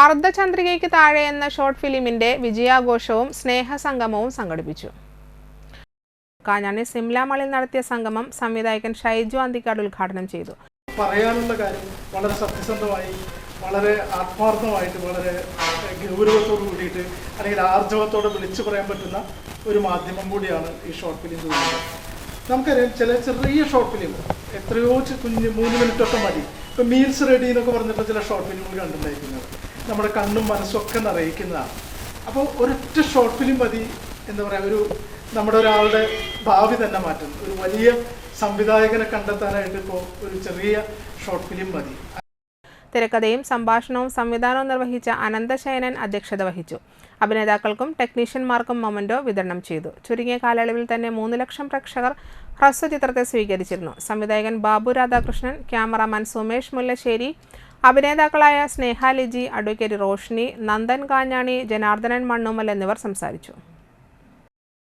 അർദ്ധചന്ദ്രികയ്ക്ക് താഴെ എന്ന ഷോർട്ട് ഫിലിമിന്റെ വിജയാഘോഷവും സ്നേഹസംഗമവും സംഘടിപ്പിച്ചു. കാഞ്ഞാണി സിംല മളിൽ നടത്തിയ സംഗമം സംവിധായകൻ ഷൈജു അന്തിക്കാട് ഉദ്ഘാടനം ചെയ്തു. പറയാനുള്ള കാര്യം വളരെ സത്യസന്ധമായി വളരെ ആത്മാർത്ഥമായിട്ട് വളരെ ഗൗരവത്തോട് കൂടിയിട്ട് അല്ലെങ്കിൽ ആർജവത്തോടെ വിളിച്ചു പറയാൻ പറ്റുന്ന ഒരു മാധ്യമം കൂടിയാണ് ഈ ഷോർട്ട് ഫിലിം തോന്നുന്നത് നമുക്കറിയാം ചില ചെറിയ ഷോർട്ട് ഫിലിം എത്രയോ കുഞ്ഞ് മൂന്ന് മിനിറ്റൊക്കെ മതി. ഇപ്പം മീൽസ് റെഡി എന്നൊക്കെ പറഞ്ഞിട്ട് ചില ഷോർട്ട് ഫിലിമുകൾ കണ്ടിട്ടുണ്ടായിരിക്കുന്നത്. നമ്മുടെ കണ്ണും മനസ്സും ഒക്കെ നിറയിക്കുന്നതാണ്. അപ്പോൾ ഒരൊറ്റ ഷോർട്ട് ഫിലിം മതി എന്താ പറയുക ഒരു നമ്മുടെ ഒരാളുടെ ഭാവി തന്നെ മാറ്റുന്നു. ഒരു വലിയ സംവിധായകനെ കണ്ടെത്താനായിട്ട് ഇപ്പോൾ ഒരു ചെറിയ ഷോർട്ട് ഫിലിം മതി. തിരക്കഥയും സംഭാഷണവും സംവിധാനവും നിർവഹിച്ച അനന്തശയനൻ അധ്യക്ഷത വഹിച്ചു. അഭിനേതാക്കൾക്കും ടെക്നീഷ്യന്മാർക്കും മൊമന്റോ വിതരണം ചെയ്തു. ചുരുങ്ങിയ കാലയളവിൽ തന്നെ മൂന്ന് ലക്ഷം പ്രേക്ഷകർ ഹ്രസ്വചിത്രത്തെ സ്വീകരിച്ചിരുന്നു. സംവിധായകൻ ബാബു രാധാകൃഷ്ണൻ ക്യാമറാമാൻ സുമേഷ് മുല്ലശ്ശേരി അഭിനേതാക്കളായ സ്നേഹ ലിജി അഡ്വക്കേറ്റ് റോഷ്നി നന്ദൻ കാഞ്ഞാണി ജനാർദ്ദനൻ മണ്ണുമൽ എന്നിവർ സംസാരിച്ചു.